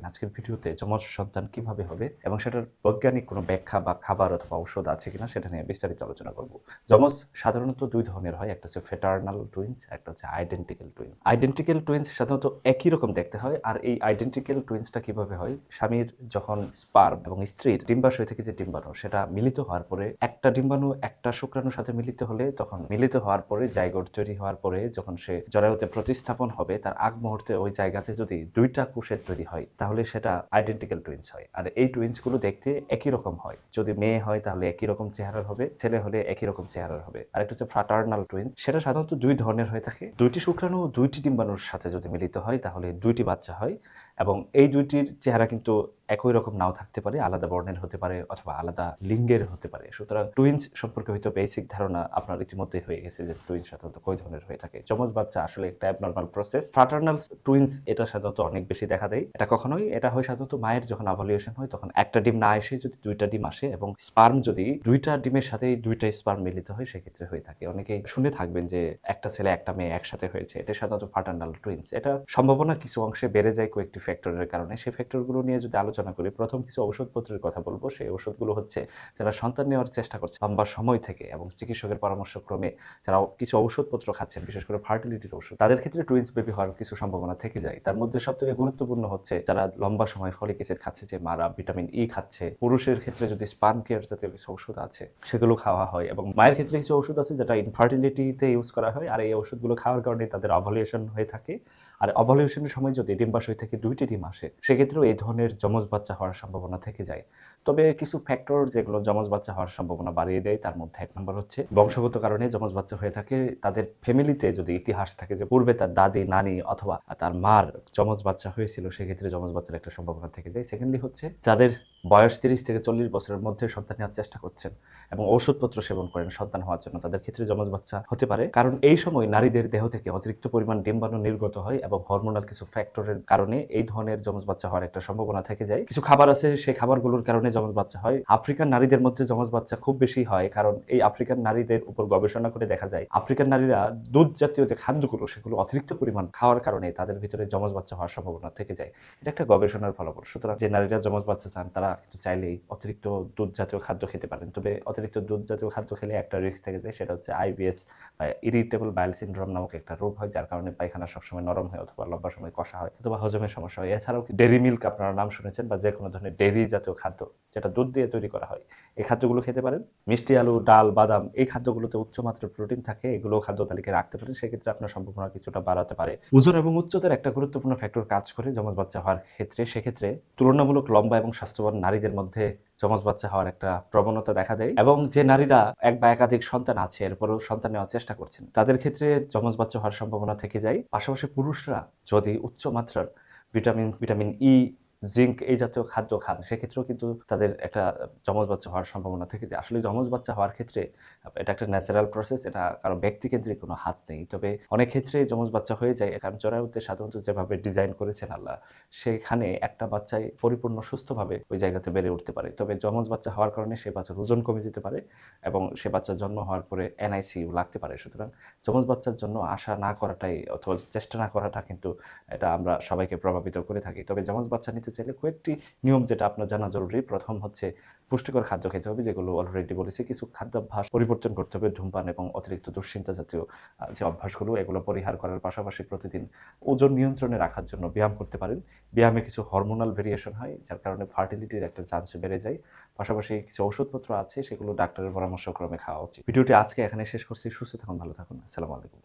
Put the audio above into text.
থাকেন আজকের ভিডিওতে যমজ সন্তান কীভাবে হবে এবং সেটার বৈজ্ঞানিক কোনো ব্যাখ্যা বা খাবার অথবা ঔষধ আছে কিনা সেটা নিয়ে বিস্তারিত আলোচনা করব। যমজ সাধারণত দুই ধরনের হয়, একটা হচ্ছে ফেটার্নাল টুইন্স একটা হচ্ছে আইডেন্টিক্যাল টুইন্স আইডেন্টিক্যাল টুইন্স সাধারণত একই রকম দেখতে হয়, আর এই আইডেন্টিক্যাল টুইন্সটা কীভাবে হয়, স্বামীর যখন স্পার্ম এবং স্ত্রীর ডিম্বাশয় থেকে যে ডিম্বাণু, সেটা মিলিত হওয়ার পরে একটা ডিম্বাণু, একটা শুক্রাণুর সাথে মিলিত হলে তখন মিলিত হওয়ার পরে জাইগোট তৈরি হওয়ার পরে যখন সে জরায়ুতে প্রতিস্থাপন হবে, তার আগ মুহূর্তে ওই জায়গাতে যদি দুইটা কোষের তৈরি হয়, তাহলে সেটা আইডেন্টিক্যাল টুইন্স হয়। আর এই টুইন্সগুলো দেখতে একই রকম হয়। যদি মেয়ে হয় তাহলে একই রকম চেহারার হবে, ছেলে হলে একই রকম চেহারার হবে। আর একটা হচ্ছে ফ্রাটার্নাল টুইন্স সেটা সাধারণত দুই ধরনের হয়ে থাকে। দুইটি শুক্রাণু দুইটি ডিম্বাণুর সাথে যদি মিলিত হয়, তাহলে দুইটি বাচ্চা হয়। এবং এই দুইটির চেহারা কিন্তু একই রকম নাও থাকতে পারে, আলাদা বর্ণের হতে পারে অথবা আলাদা লিঙ্গের হতে পারে। সুতরাং টুইন্স সম্পর্কে হয়তো বেসিক ধারণা আপনার ইতিমধ্যে হয়ে গেছে যে টুইন্স সাধারণত কই ধরনের হয়ে থাকে। যমজ বাচ্চা আসলে একটা অ্যাবনর্মাল প্রসেস ফ্রাটার্নাল টুইন্স এটা সাধারণত অনেক বেশি দেখা দেয়। এটা কখনোই, এটা হয় সাধারণত মায়ের যখন অ্যাভালুয়েশন হয় তখন একটা ডিম না এসে যদি দুইটা ডিম আসে এবং স্পার্ম যদি দুইটা ডিমের সাথে দুইটা স্পার্ম মিলিত হয় সেক্ষেত্রে হয়ে থাকে। অনেকেই শুনে থাকবেন যে একটা ছেলে, একটা মেয়ে একসাথে হয়েছে। এটা সাধারণত ফাটার্নাল টুইন্স এটা সম্ভাবনা কিছু অংশে বেড়ে যায় কয়েকটি ফ্যাক্টরের কারণে সেই ফ্যাক্টরগুলো নিয়ে যদি আলোচনা করি, প্রথম কিছু ওষুধপত্রের কথা বলব। সেই ওষুধগুলো হচ্ছে যারা সন্তান নেওয়ার চেষ্টা করছে লম্বা সময় থেকে এবং চিকিৎসকের পরামর্শক্রমে যারা কিছু ঔষধপত্র খাচ্ছেন, বিশেষ করে ফার্টিলিটির ওষুধ তাদের ক্ষেত্রে টুইন্স বেবি হওয়ার কিছু সম্ভাবনা থেকে যায়। তার মধ্যে সব থেকে গুরুত্বপূর্ণ হচ্ছে যারা লম্বা সময় ফলিক অ্যাসিড খাচ্ছে যে মারা ভিটামিন ই খাচ্ছে, পুরুষের ক্ষেত্রে যদি স্পান কেয়ার জাতীয় কিছু ওষুধ আছে, সেগুলো খাওয়া হয় এবং মায়ের ক্ষেত্রে কিছু ওষুধ আছে যেটা ইনফার্টিলিটিতে ইউজ করা হয়, আর এই ওষুধগুলো খাওয়ার কারণে তাদের অভলিউশন হয়ে থাকে। আর অভলিউশনের সময় যদি ডিম্বাশয় থেকে দুইটি ডিম মাসে সেক্ষেত্রেও এই ধরনের যমজ বাচ্চা হওয়ার সম্ভাবনা থেকে যায়। তবে কিছু ফ্যাক্টর যেগুলো যমজ বাচ্চা হওয়ার সম্ভাবনা বাড়িয়ে দেয়, তার মধ্যে এক নম্বর হচ্ছে বংশগত কারণে যমজ বাচ্চা হয়ে থাকে, তাদের ফ্যামিলিতে যদি ইতিহাস থাকে যে পূর্বে তার দাদি, নানি অথবা তার মার যমজ বাচ্চা হয়েছিল, সেক্ষেত্রে যমজ বাচ্চার একটা সম্ভাবনা থেকে যায়। সেকেন্ডলি হচ্ছে যাদের বয়স তিরিশ থেকে চল্লিশ বছরের মধ্যে সন্তান নেওয়ার চেষ্টা করছেন এবং ওষুধপত্র সেবন করেন সন্তান হওয়ার জন্য, তাদের ক্ষেত্রে যমজ বাচ্চা হতে পারে। কারণ এই সময় নারীদের দেহ থেকে অতিরিক্ত পরিমাণ ডিম্বাণু নির্গত হয় এবং হরমোনাল কিছু ফ্যাক্টরের কারণে এই ধরনের যমজ বাচ্চা হওয়ার একটা সম্ভাবনা থেকে যায়। কিছু খাবার আছে, সেই খাবারগুলোর কারণে যমজ বাচ্চা হয় আফ্রিকান নারীদের মধ্যে যমজ বাচ্চা খুব বেশি হয়, কারণ এই আফ্রিকান নারীদের উপর গবেষণা করে দেখা যায় আফ্রিকান নারীরা দুধ জাতীয় যে খাদ্যগুলো সেগুলো অতিরিক্ত পরিমাণ খাওয়ার কারণে তাদের ভিতরে যমজ বাচ্চা হওয়ার সম্ভাবনা থেকে যায়। এটা একটা গবেষণার ফলাফল। সুতরাং যে নারীরা যমজ বাচ্চা চান, তারা কিন্তু চাইলেই অতিরিক্ত দুধ জাতীয় খাদ্য খেতে পারেন। তবে অতিরিক্ত দুধ জাতীয় খাদ্য খেলে একটা রিস্ক থেকে যায়, সেটা হচ্ছে আইবিএস বা ইরিটেবল বাইল সিন্ড্রোম নামক একটা রোগ হয়, যার কারণে পায়খানা সবসময় নরম হয় অথবা লম্বা সময় কষা হয় অথবা হজমের সমস্যা হয়। এছাড়াও ডেরি মিল্ক আপনারা নাম শুনেছেন বা যে কোনো ধরনের ডেরি জাতীয় খাদ্য যেটা দুধ দিয়ে তৈরি করা হয়। এই খাদ্যগুলো খেতে পারেন। মিষ্টি আলু, ডাল, বাদাম, এই খাদ্যগুলোতে উচ্চমাত্রার প্রোটিন থাকে, এগুলো খাদ্য তালিকায় রাখতে পারেন। সেক্ষেত্রে আপনার সম্ভাবনা কিছুটা বাড়াতে পারে। ওজন এবং উচ্চতার একটা গুরুত্বপূর্ণ ফ্যাক্টর কাজ করে যমজ বাচ্চা হওয়ার ক্ষেত্রে। সেক্ষেত্রে তুলনামূলক লম্বা এবং স্বাস্থ্যবান নারীদের মধ্যে যমজ বাচ্চা হওয়ার একটা প্রবণতা দেখা দেয় এবং যে নারীরা এক বা একাধিক সন্তান আছে, এরপরেও সন্তান নেওয়ার চেষ্টা করছেন, তাদের ক্ষেত্রে যমজ বাচ্চা হওয়ার সম্ভাবনা থেকে যায়। পাশাপাশি পুরুষরা যদি উচ্চ মাত্রার ভিটামিন ভিটামিন ই জিঙ্ক এই জাতীয় খাদ্য খান, সেক্ষেত্রেও কিন্তু তাদের একটা যমজ বাচ্চা হওয়ার সম্ভাবনা থেকে যায় আসলে যমজ বাচ্চা হওয়ার ক্ষেত্রে এটা একটা ন্যাচারাল প্রসেস এটা কারও ব্যক্তিকেন্দ্রিক কোনো হাত নেই। তবে অনেক ক্ষেত্রে যমজ বাচ্চা হয়ে যায়, কারণ জরায়ুতে সাধারণত যেভাবে ডিজাইন করেছেন আল্লাহ, সেখানে একটা বাচ্চাই পরিপূর্ণ সুস্থভাবে ওই জায়গাতে বেড়ে উঠতে পারে। তবে যমজ বাচ্চা হওয়ার কারণে সে বাচ্চার ওজন কমে যেতে পারে এবং সে বাচ্চার জন্ম হওয়ার পরে এনআইসিউ লাগতে পারে। সুতরাং যমজ বাচ্চার জন্য আশা না করাটাই অথবা চেষ্টা না করাটা কিন্তু এটা আমরা সবাইকে প্রভাবিত করে থাকি। তবে যমজ বাচ্চা নিতে চাইলে কয়েকটি নিয়ম যেটা আপনার জানা জরুরি। প্রথম হচ্ছে পুষ্টিকর খাদ্য খেতে হবে, যেগুলো অলরেডি বলেছি। কিছু খাদ্যাভ্যাস পরিবর্তন করতে হবে, ধূমপান এবং অতিরিক্ত দুশ্চিন্তা জাতীয় যে অভ্যাসগুলো, এগুলো পরিহার করার পাশাপাশি প্রতিদিন ওজন নিয়ন্ত্রণে রাখার জন্য ব্যায়াম করতে পারেন। ব্যায়ামে কিছু হরমোনাল ভেরিয়েশন হয়, যার কারণে ফার্টিলিটির একটা চান্স বেড়ে যায়। পাশাপাশি কিছু ওষুধপত্র আছে, সেগুলো ডাক্তারের পরামর্শক্রমে খাওয়া উচিত। ভিডিওটি আজকে এখানে শেষ করছি। সুস্থ থাকুন, ভালো থাকুন। আসসালামু আলাইকুম।